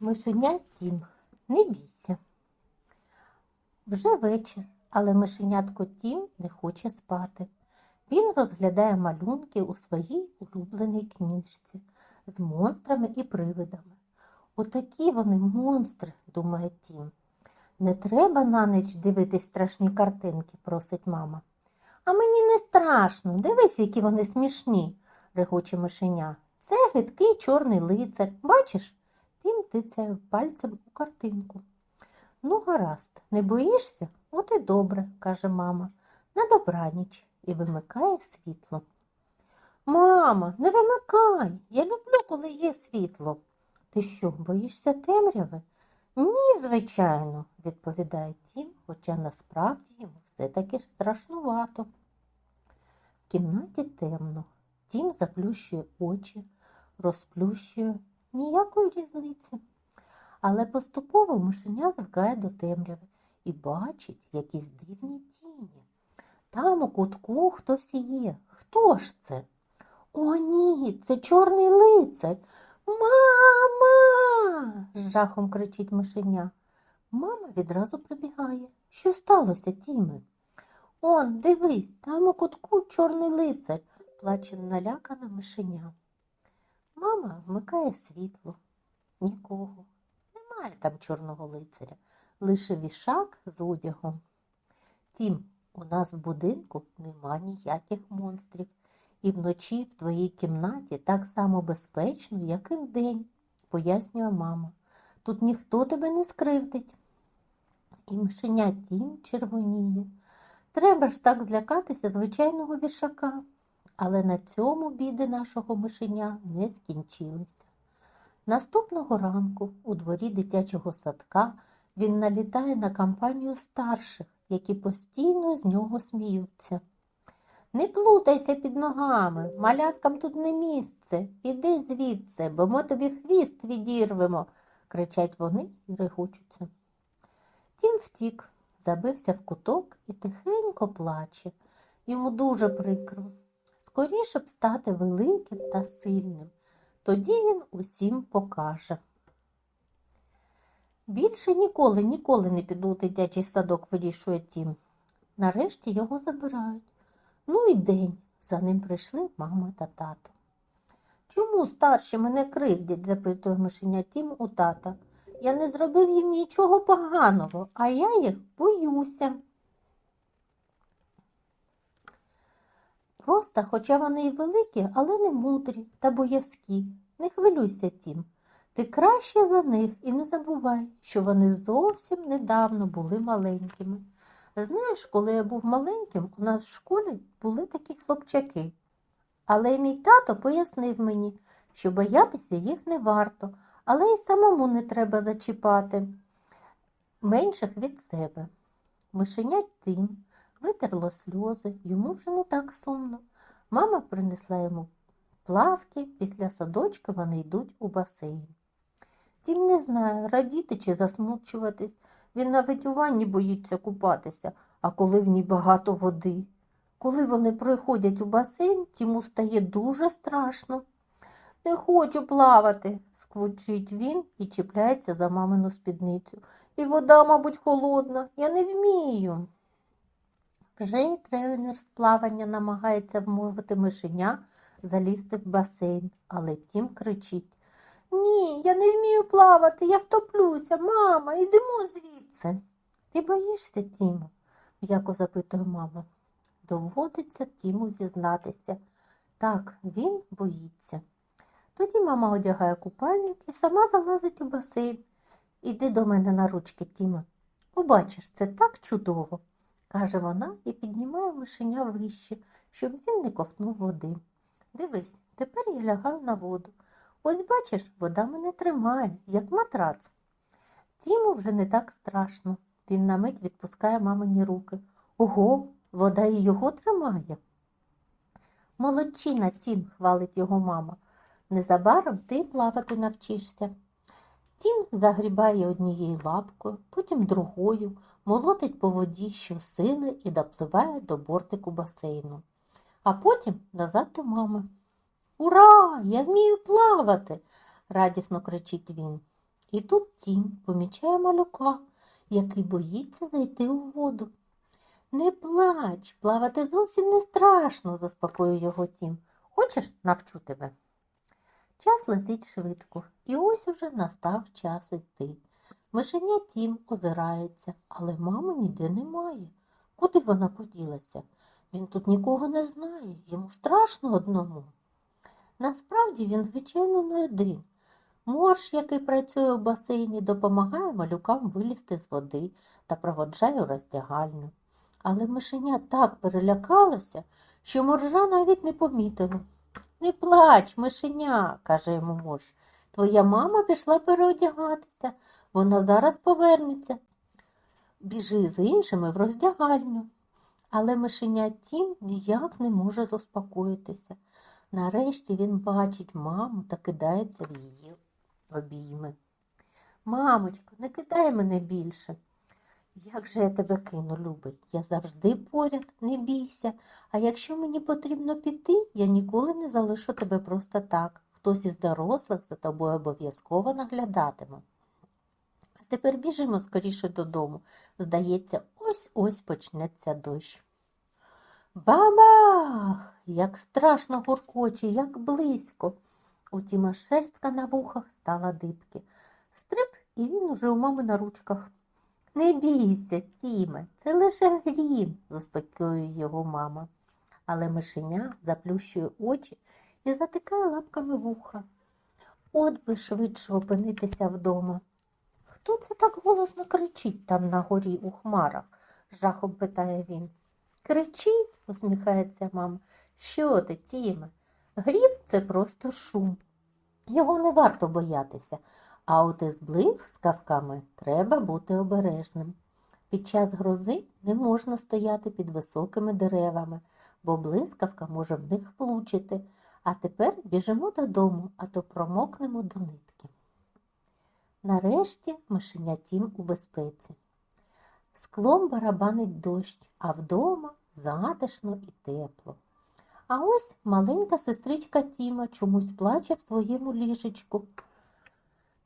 Мишеня Тім, не бійся. Вже вечір, але мишенятко Тім не хоче спати. Він розглядає малюнки у своїй улюбленій книжці з монстрами і привидами. Отакі вони монстри, думає Тім. Не треба на ніч дивитись страшні картинки, просить мама. А мені не страшно, дивись, які вони смішні, регоче мишеня. Це гидкий чорний лицар. Бачиш? Тім пальцем у картинку. Ну, гаразд, не боїшся? От і добре, каже мама. На добраніч і вимикає світло. Мама, не вимикай. Я люблю, коли є світло. Ти що, боїшся темряви? Ні, звичайно, відповідає Тім, хоча насправді йому все таки страшнувато. В кімнаті темно. Тім заплющує очі, розплющує ніякої різниці. Але поступово мишеня звикає до темряви і бачить якісь дивні тіні. Там у кутку хтось є. Хто ж це? О, ні, це чорний лицар. Мама. з жахом кричить мишеня. Мама відразу прибігає. Що сталося, Тіме? Он, дивись, там у кутку чорний лицар, плаче налякана мишеня. Мама вмикає світло. Нікого. Немає там чорного лицаря, лише вішак з одягом. Тім, у нас в будинку нема ніяких монстрів, і вночі в твоїй кімнаті так само безпечно, як і вдень, пояснює мама. Тут ніхто тебе не скривдить. І мишеня тім червоніє. Треба ж так злякатися звичайного вішака. Але на цьому біди нашого мишеня не скінчилися. Наступного ранку у дворі дитячого садка він налітає на компанію старших, які постійно з нього сміються. Не плутайся під ногами, малявкам тут не місце. Іди звідси, бо ми тобі хвіст відірвемо, кричать вони і регочуться. Тім втік, забився в куток і тихенько плаче. Йому дуже прикро. Скоріше б стати великим та сильним. Тоді він усім покаже. Більше ніколи, ніколи не піду у дитячий садок, вирішує Тім. Нарешті його забирають. Ну і день. За ним прийшли мама та тато. Чому старші мене кривдять? запитує мишеня Тім у тата. Я не зробив їм нічого поганого, а я їх боюся. Просто, хоча вони й великі, але не мудрі та боязкі. Не хвилюйся, Тім. Ти краще за них і не забувай, що вони зовсім недавно були маленькими. Знаєш, коли я був маленьким, у нас в школі були такі хлопчаки. Але мій тато пояснив мені, що боятися їх не варто, але й самому не треба зачіпати менших від себе. Мишеня тим витерло сльози, йому вже не так сумно. Мама принесла йому плавки, після садочка вони йдуть у басейн. Тім не знає, радіти чи засмучуватись. Він навіть у ванні боїться купатися, а коли в ній багато води. Коли вони приходять у басейн, Тіму стає дуже страшно. Не хочу плавати, сквучить він і чіпляється за мамину спідницю. І вода, мабуть, холодна, я не вмію. Вже й тренер з плавання намагається вмовити мишеня залізти в басейн, але Тім кричить Ні, я не вмію плавати, я втоплюся, мама, йдемо звідси. Ти боїшся, Тіму? м'яко запитує мама. Доводиться Тіму зізнатися. Так, він боїться. Тоді мама одягає купальник і сама залазить у басейн. Іди до мене на ручки, Тіма. Побачиш, це так чудово, каже вона і піднімає мишеня вище, щоб він не ковтнув води. Дивись, тепер я лягаю на воду. Ось бачиш, вода мене тримає, як матрац. Тіму вже не так страшно. Він на мить відпускає мамині руки. Ого, вода і його тримає. Молодчина, Тім, хвалить його мама. Незабаром ти плавати навчишся. Тім загрібає однією лапкою, потім другою, молотить по воді щосили і допливає до бортику басейну, а потім назад до мами. Ура! Я вмію плавати, радісно кричить він. І тут Тім помічає малюка, який боїться зайти у воду. Не плач, плавати зовсім не страшно, заспокоює його Тім. Хочеш, навчу тебе. Час летить швидко, і ось уже настав час йти. Мишеня Тім озирається, але мами ніде немає. Куди вона поділася? Він тут нікого не знає, йому страшно одному. Насправді він, звичайно, не один. Морж, який працює у басейні, допомагає малюкам вилізти з води та проводжає у роздягальню. Але мишеня так перелякалася, що моржа навіть не помітила. Не плач, мишеня, каже йому морж. Твоя мама пішла переодягатися, вона зараз повернеться. Біжи з іншими в роздягальню. Але мишеня Тім ніяк не може заспокоїтися. Нарешті він бачить маму та кидається в її обійми. Мамочко, не кидай мене більше. Як же я тебе кину, любий? Я завжди поряд, не бійся. А якщо мені потрібно піти, я ніколи не залишу тебе просто так. Хтось із дорослих за тобою обов'язково наглядатиме. А тепер біжимо скоріше додому. Здається, ось-ось почнеться дощ. Бабах! Як страшно гуркоче, як близько. У Тіма шерстка на вухах стала дибки. Стрип, і він уже у мами на ручках. Не бійся, Тіме, це лише грім, заспокоює його мама. Але мишеня заплющує очі і затикає лапками вуха. От би швидше опинитися вдома. Хто це так голосно кричить там на горі у хмарах? жахом питає він. Кричить, усміхається мама. Що ти, Тіме? Грім це просто шум. Його не варто боятися, а от із блискавками треба бути обережним. Під час грози не можна стояти під високими деревами, бо блискавка може в них влучити. А тепер біжимо додому, а то промокнемо до нитки. Нарешті мишеня Тім у безпеці. Склом барабанить дощ, а вдома затишно і тепло. А ось маленька сестричка Тіма чомусь плаче в своєму ліжечку.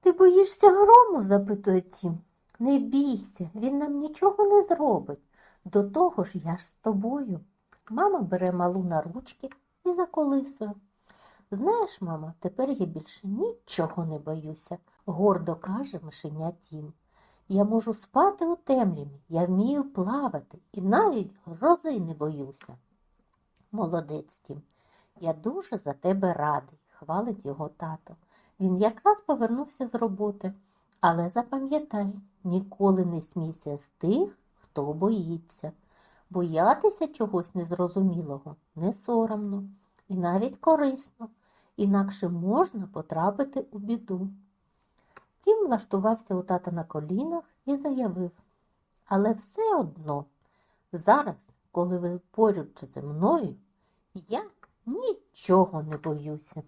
Ти боїшся грому? запитує Тім. Не бійся, він нам нічого не зробить. До того ж я ж з тобою. Мама бере малу на ручки і заколисує. Знаєш, мама, тепер я більше нічого не боюся, гордо каже мишеня Тім. Я можу спати у темряві, я вмію плавати і навіть грози не боюся. Молодець Тім, я дуже за тебе радий, хвалить його тато. Він якраз повернувся з роботи. Але запам'ятай, ніколи не смійся з тих, хто боїться. Боятися чогось незрозумілого не соромно і навіть корисно, інакше можна потрапити у біду. Тім влаштувався у тата на колінах і заявив, але все одно, зараз, коли ви поряд зі мною, я нічого не боюся.